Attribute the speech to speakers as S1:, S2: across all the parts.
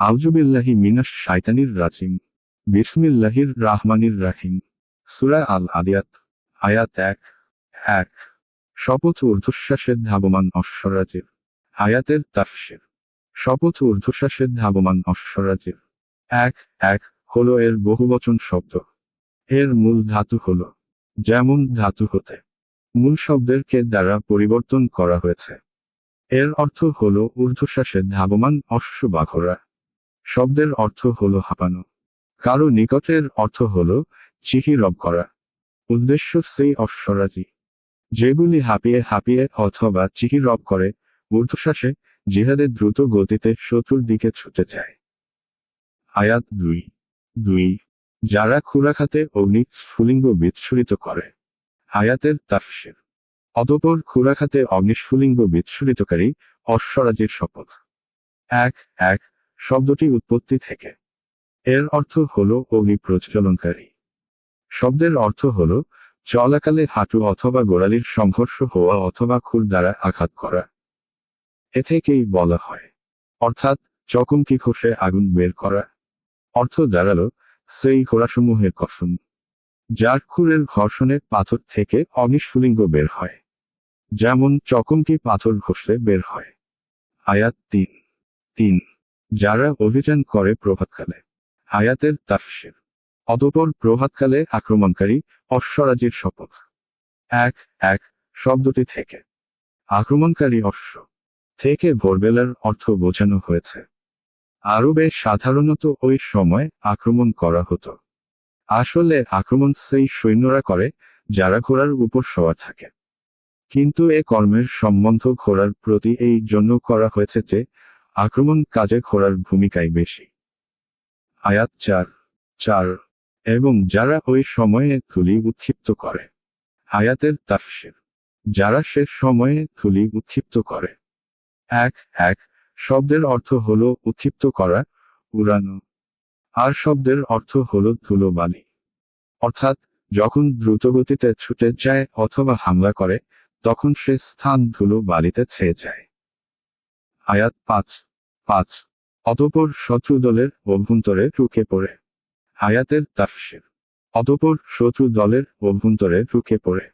S1: আউজুবিল্লাহি মিনাস শাইতানির রাজিম। বিসমিল্লাহির রাহমানির রাহিম। সুরা আল আদিয়াত আয়াত এক এক। শপথ ঊর্ধ্বশ্বাসের ধাবমান অশ্বরাজের। আয়াতের তাফসির। শপথ ঊর্ধ্বশ্বাসের ধাবমান অশ্বরাজের। এক এক হল এর বহুবচন শব্দ। এর মূল ধাতু হল, যেমন ধাতু হতে। মূল শব্দের কে দ্বারা পরিবর্তন করা হয়েছে। এর অর্থ হল ঊর্ধ্বশ্বাসের ধাবমান অশ্ব বা ঘোড়া শব্দের অর্থ হল হাঁপানো। কারও নিকটের অর্থ হল চিহি রব করা। উদ্দেশ্য সেই অশ্বরাজি। যেগুলি হাঁপিয়ে হাঁপিয়ে অথবা চিহিরব করে, ঊর্ধ্বশ্বাসে জিহাদে দ্রুত গতিতে শত্রুর দিকে ছুটে যায়। আয়াত দুই। দুই। যারা খুরাখাতে অগ্নি স্ফুলিঙ্গ বিচ্ছুরিত করে। আয়াতের তাফসির। অতপর খুরাখাতে অগ্নিস্ফুলিঙ্গ বিচ্ছুরিতকারী অশ্বরাজের শপথ। এক এক। শব্দটি উৎপত্তি থেকে। এর অর্থ হল অগ্নি প্রজ্বলনকারী। শব্দের অর্থ হল চলাকালে হাঁটু অথবা গোড়ালির সংঘর্ষ হওয়া অথবা খুর দ্বারা আঘাত করা। এ থেকেই বলা হয়, অর্থাৎ চকমকি খসে আগুন বের করা। অর্থ দাঁড়াল সেই ঘোড়াসমূহের কসম, যার খুরের ঘর্ষণে পাথর থেকে অগ্নিস্ফুলিঙ্গ বের হয়, যেমন চকমকি পাথর ঘষলে বের হয়। আয়াত তিন তিন। যারা অভিযান করে প্রভাতকালে। আয়াতের তাফসির। অতপর প্রভাতকালে আক্রমণকারী অশ্বরাজির শপথ। এক এক, শব্দটি থেকে। আক্রমণকারী অশ্ব। থেকে ভোরবেলার অর্থ বোঝানো হয়েছে। আরবে সাধারণত ওই সময় আক্রমণ করা হতো। আসলে আক্রমণ সেই সৈন্যরা করে, যারা ঘোড়ার উপর সওয়ার থাকে। কিন্তু এ কর্মের সম্বন্ধ ঘোড়ার প্রতি এই জন্য করা হয়েছে যে আক্রমণ কাজে ঘোড়ার ভূমিকাই বেশি। আয়াত চার চার, এবং যারা ওই সময়ে ধুলি উৎক্ষিপ্ত করে। আয়াতের তাফসির, যারা সে সময়ে ধুলি উৎক্ষিপ্ত করে। এক এক, শব্দের অর্থ হল উৎক্ষিপ্ত করা, উড়ানো। আর শব্দের অর্থ হল ধুলো বালি। অর্থাৎ, যখন দ্রুতগতিতে ছুটে যায় অথবা হামলা করে, তখন সে স্থান ধুলো বালিতে ছেয়ে যায়। আয়াত পাঁচ পাঁচ। অতপর শত্রু দলের অভ্যন্তরে ঢুকে পড়ে। আয়াতের তাফসির। অতপর শত্রু দলের অভ্যন্তরে ঢুকে পড়ে।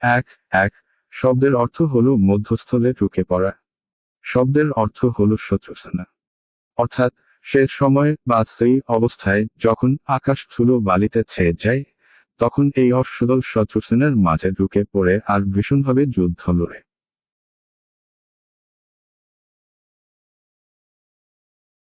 S1: এক এক। শব্দের অর্থ হল মধ্যস্থলে ঢুকে পড়া। শব্দের অর্থ হলো শত্রুসেনা। অর্থাৎ সে সময় বা সেই অবস্থায় যখন আকাশ ধুলো বালিতে ছেয়ে যায়, তখন এই অশ্বদল শত্রুসেনার মাঝে ঢুকে পড়ে আর ভীষণভাবে যুদ্ধ লড়ে।